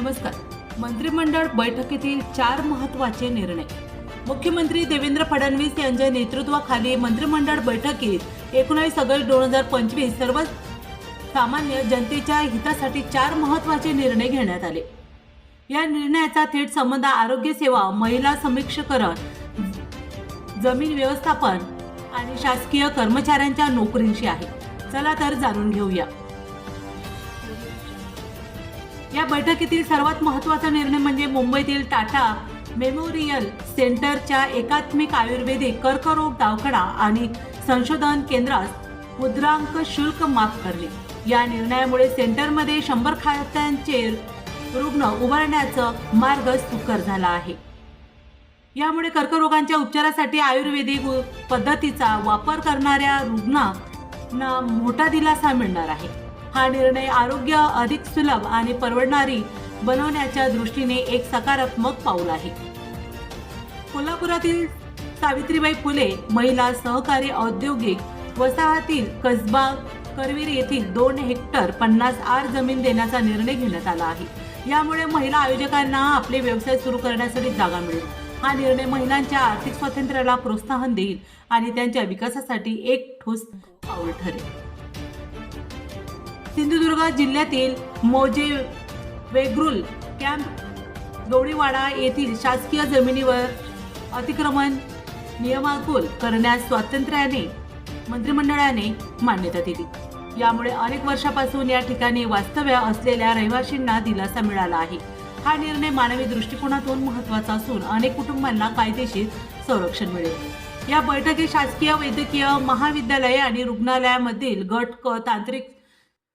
नमस्कार. मंत्रिमंडळ बैठकीतील चार महत्त्वाचे निर्णय. मुख्यमंत्री देवेंद्र फडणवीस यांच्या नेतृत्वाखाली मंत्रिमंडळ बैठकीत एकोणावीस ऑगस्ट दोन हजार पंचवीस सर्व सामान्य जनतेच्या हितासाठी चार महत्त्वाचे निर्णय घेण्यात आले. या निर्णयाचा थेट संबंध आरोग्य सेवा महिला समीक्षकरण जमीन व्यवस्थापन आणि शासकीय कर्मचाऱ्यांच्या नोकरींशी आहे. चला तर जाणून घेऊया. या बैठकीतील सर्वात महत्त्वाचा निर्णय म्हणजे मुंबईतील टाटा मेमोरियल सेंटरच्या एकात्मिक आयुर्वेदिक कर्करोग दवाखाना आणि संशोधन केंद्रास मुद्रांक शुल्क माफ करणे. या निर्णयामुळे सेंटरमध्ये शंभर खात्यांचे रुग्ण उभारण्याचा मार्ग सुकर झाला आहे. यामुळे कर्करोगांच्या उपचारासाठी आयुर्वेदिक पद्धतीचा वापर करणाऱ्या रुग्णांना मोठा दिलासा मिळणार आहे. हा निर्णय आरोग्य अधिक सुलभ आणि परवडणारी बनवण्याच्या दृष्टीने एक सकारात्मक पाऊल आहे. कोल्हापुरातील सावित्रीबाई फुले महिला सहकारी औद्योगिक वसाहतील कसबा करवीर येथील दोन हेक्टर पन्नास आर जमीन देण्याचा निर्णय घेण्यात आला आहे. यामुळे महिला आयोजकांना आपले व्यवसाय सुरू करण्यासाठी जागा मिळेल. हा निर्णय महिलांच्या आर्थिक स्वातंत्र्याला प्रोत्साहन देईल आणि त्यांच्या विकासासाठी एक ठोस पाऊल ठरेल. सिंधुदुर्ग जिल्ह्यातील मोजे वेग्रुल कॅम्प गवळीवाडा येथील शासकीय जमिनीवर अतिक्रमण नियमाकुल करण्यास स्वातंत्र्याने मंत्रिमंडळाने मान्यता दिली. यामुळे अनेक वर्षापासून या ठिकाणी वास्तव्य असलेल्या रहिवाशींना दिलासा मिळाला आहे. हा निर्णय मानवी दृष्टिकोनातून महत्त्वाचा असून अनेक कुटुंबांना कायदेशीर संरक्षण मिळेल. या बैठकीत शासकीय वैद्यकीय महाविद्यालये आणि रुग्णालयामधील गट क तांत्रिक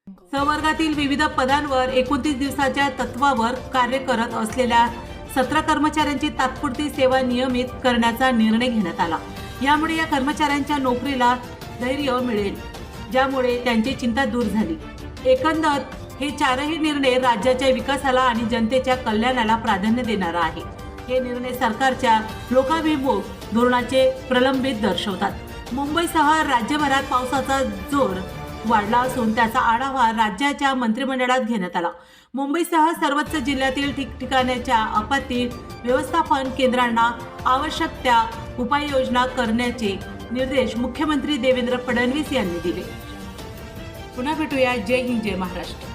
सहवर्गातील विविध पदांवर एकोणतीस दिवसाच्या तत्वावर कार्य करत असलेल्या सतरा कर्मचाऱ्यांची तात्पुरती सेवा नियमित करण्याचा निर्णय घेण्यात आला. यामुळे या कर्मचाऱ्यांच्या नोकरीला धैर्य मिळेल ज्यामुळे त्यांची चिंता दूर झाली. एकंदर हे चारही निर्णय राज्याच्या विकासाला आणि जनतेच्या कल्याणाला प्राधान्य देणारा आहे. हे निर्णय सरकारच्या लोकाभिमुख धोरणाचे प्रलंबित दर्शवतात. मुंबईसह राज्यभरात पावसाचा जोर वाढला असून त्याचा आढावा राज्याच्या मंत्रिमंडळात घेण्यात आला. मुंबईसह सर्वच जिल्ह्यातील ठिकठिकाण्याच्या आपत्ती व्यवस्थापन केंद्रांना आवश्यक त्या उपाययोजना करण्याचे निर्देश मुख्यमंत्री देवेंद्र फडणवीस यांनी दिले. पुन्हा भेटूया. जय हिंद जय महाराष्ट्र.